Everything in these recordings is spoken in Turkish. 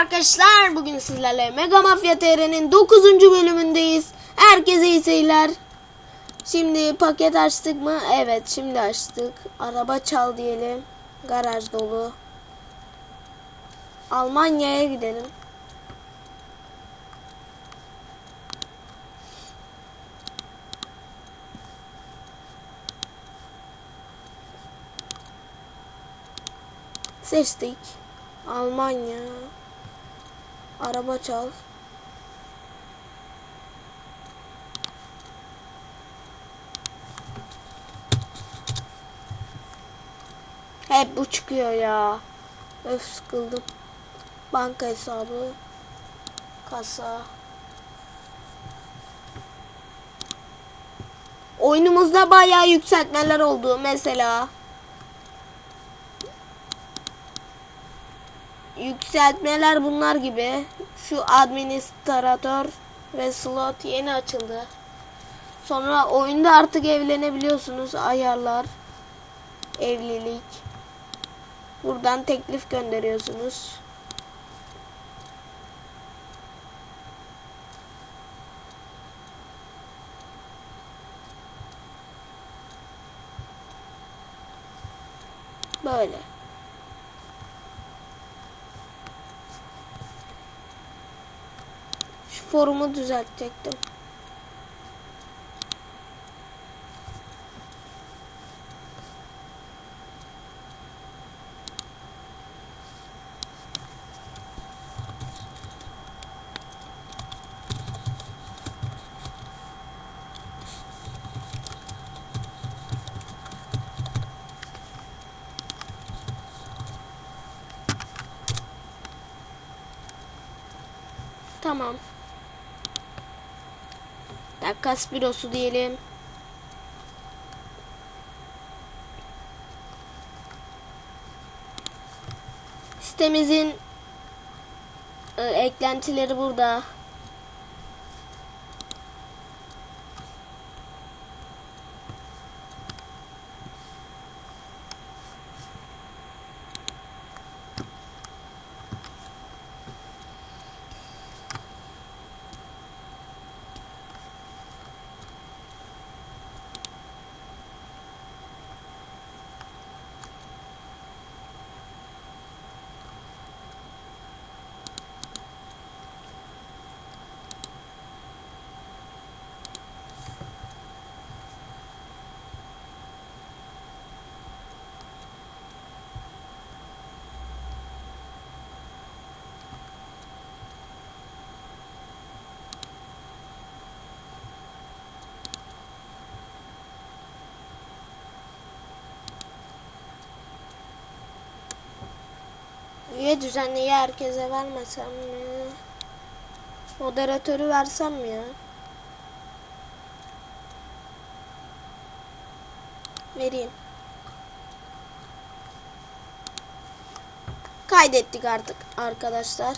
arkadaşlar. Bugün sizlerle Mega Mafya TR'nin 9. bölümündeyiz. Herkese iyi seyirler. Şimdi paket açtık mı? Evet şimdi açtık. Araba çal diyelim. Garaj dolu. Almanya'ya gidelim. Seçtik. Almanya. Araba çal. Hep bu çıkıyor ya. Öf sıkıldım. Banka hesabı. Kasa. Oyunumuzda bayağı yükseltmeler oldu. Mesela yükseltmeler bunlar gibi. Şu administratör ve slot yeni açıldı. Sonra oyunda artık evlenebiliyorsunuz. Ayarlar. Evlilik. Buradan teklif gönderiyorsunuz. Böyle. Forumu düzeltecektim. Tamam. Takas bürosu diyelim. Sitemizin e, eklentileri burada. Üye düzenliği herkese vermesem mi? Moderatörü versem mi ya? Vereyim. Kaydettik artık arkadaşlar.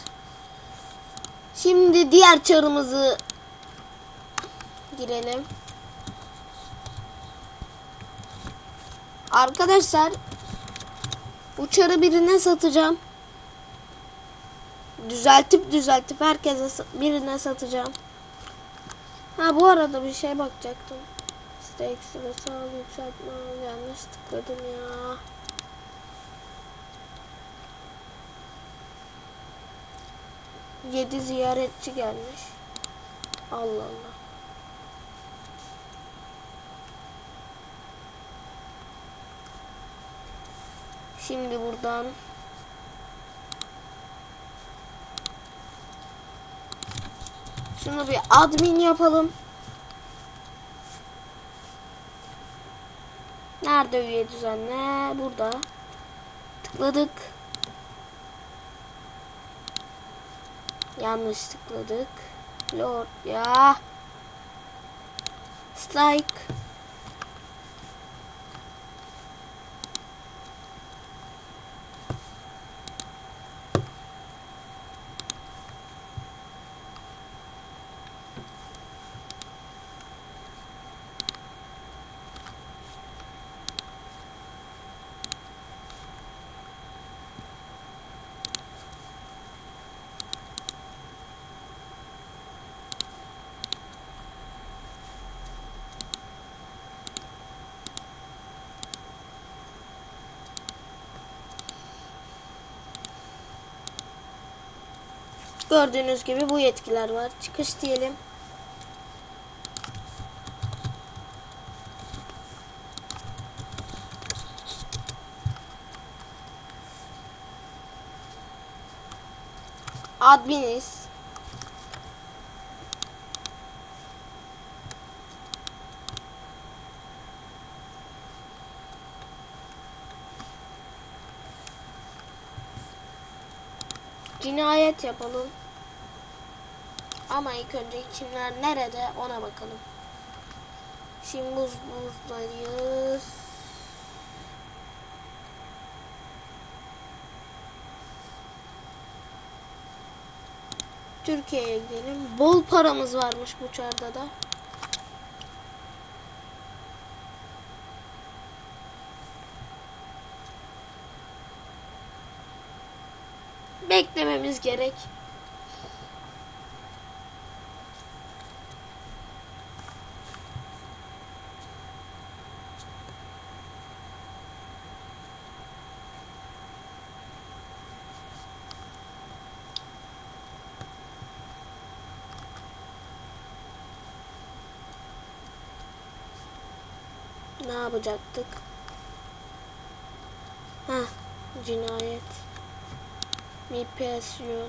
Şimdi diğer çarımızı girelim. Arkadaşlar bu çarı birine satacağım. Düzeltip düzeltip herkese birine satacağım. Ha bu arada bir şey bakacaktım. İşte ekstra sağ yükseltme yanlış tıkladım ya. Yedi ziyaretçi gelmiş. Allah Allah. Şimdi buradan Şunu bir admin yapalım. Nerede üye düzenle? Burada. Tıkladık. Yanlış tıkladık. Lord ya. Strike. Gördüğünüz gibi bu yetkiler var. Çıkış diyelim. Adminiz. Cinayet yapalım. Ama ilk önce kimler nerede ona bakalım. Şimdi buz buzdayız. Türkiye'ye gidelim. Bol paramız varmış bu çarda da. Beklememiz gerek. Ne yapacaktık? Ha, cinayet. Mipasyon.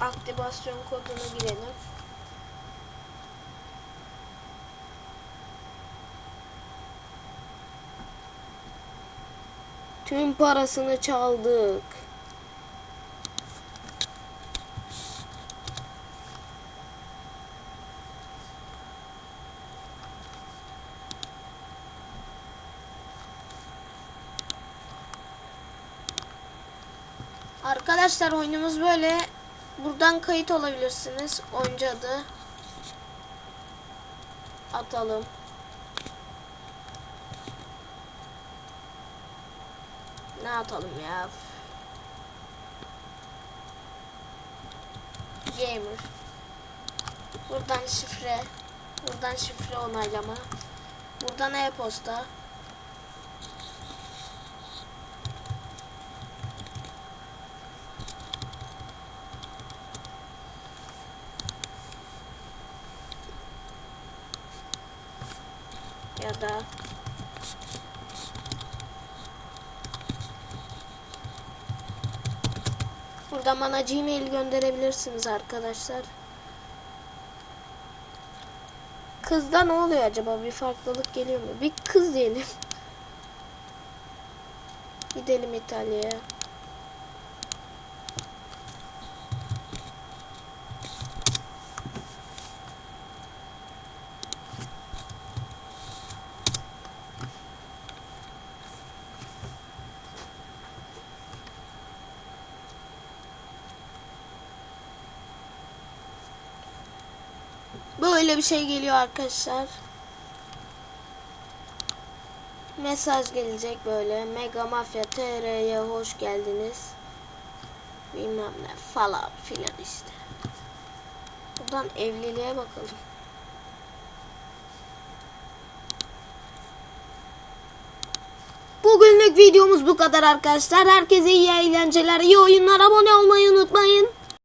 Aktivasyon kodunu girelim. Tüm parasını çaldık. Arkadaşlar oyunumuz böyle. Buradan kayıt olabilirsiniz. Oyuncu adı. Atalım. Ne atalım ya? Gamer. Buradan şifre. Buradan şifre onaylama. Buradan e-posta. Ya da Buradan bana Gmail gönderebilirsiniz arkadaşlar. Kızda ne oluyor acaba? Bir farklılık geliyor mu? Bir kız diyelim. Gidelim İtalya'ya. Böyle bir şey geliyor arkadaşlar. Mesaj gelecek böyle. Mega Mafya TR'ye hoş geldiniz. Bilmem ne falan filan işte. Buradan evliliğe bakalım. Bugünlük videomuz bu kadar arkadaşlar. Herkese iyi eğlenceler, iyi oyunlar. Abone olmayı unutmayın.